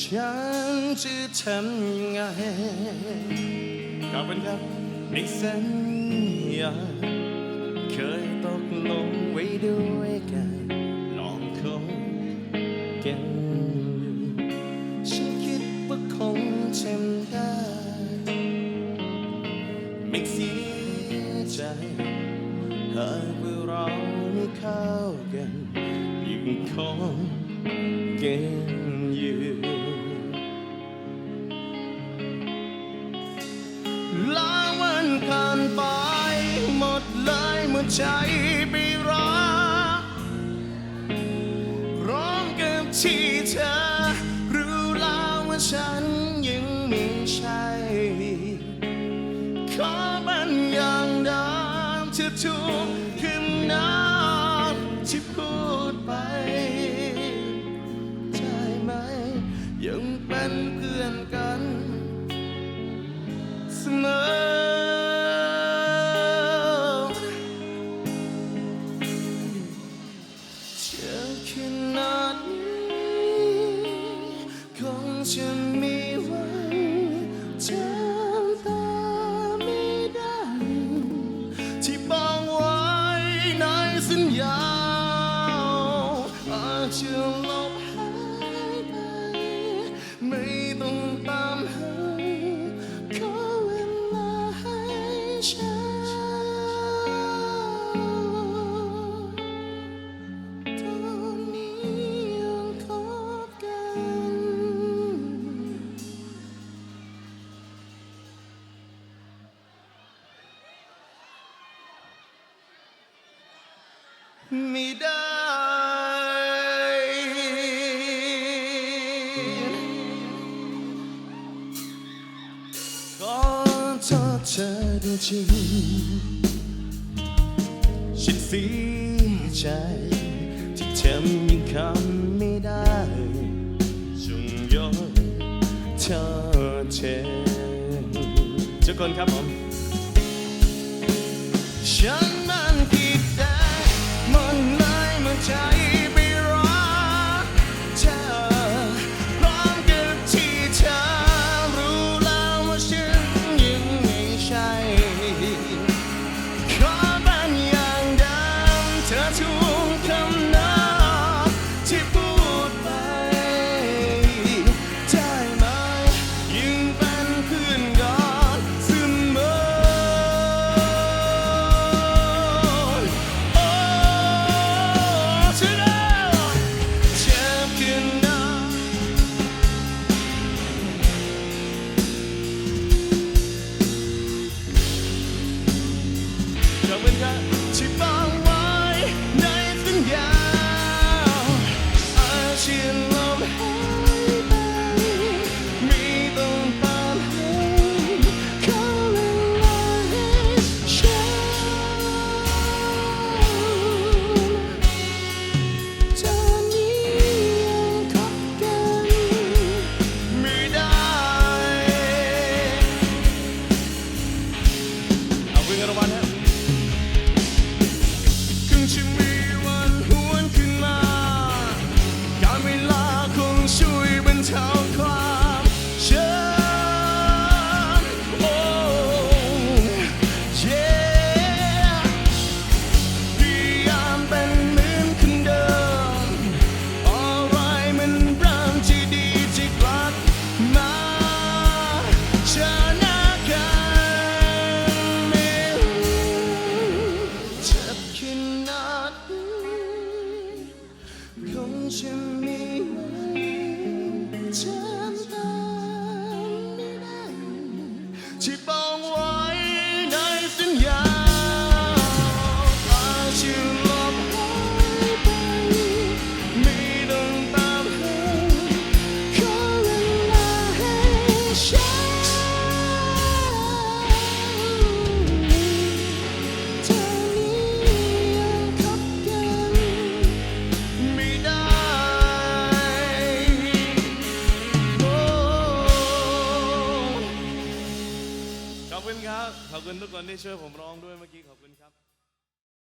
ฉันจะทำยังไงขอบคุณครับในสัญญาเคยตกลงไว้ด้วยกันลองคงกันอยู่ฉันคิดว่าคงทำได้ไม่เสียใจหากว่าเราไม่เข้ากันยังคงกันอยู่ ลาวันผ่านไป หมดเลยหมดใจไปรักพร้อมกับที่เธอ รู้แล้วว่าฉันยังไม่ใช่ขอบันอย่างเดิมที่ทุกคืนน้ำที่พูดไป ใช่ไหมยังเป็นเพื่อ จะมีไว้จำตาไม่ได้ ที่บองไว้ในสัญญาอาจจะลบหายไปไม่ ไม่ได้ขอโทษเธอจริงฉันเสียใจที่เธอยังคำไม่ได้จงยกเธอเททุกคนครับผม ที่ ครับ ขอบคุณทุกคนที่ช่วยผมร้องด้วยเมื่อกี้ขอบคุณ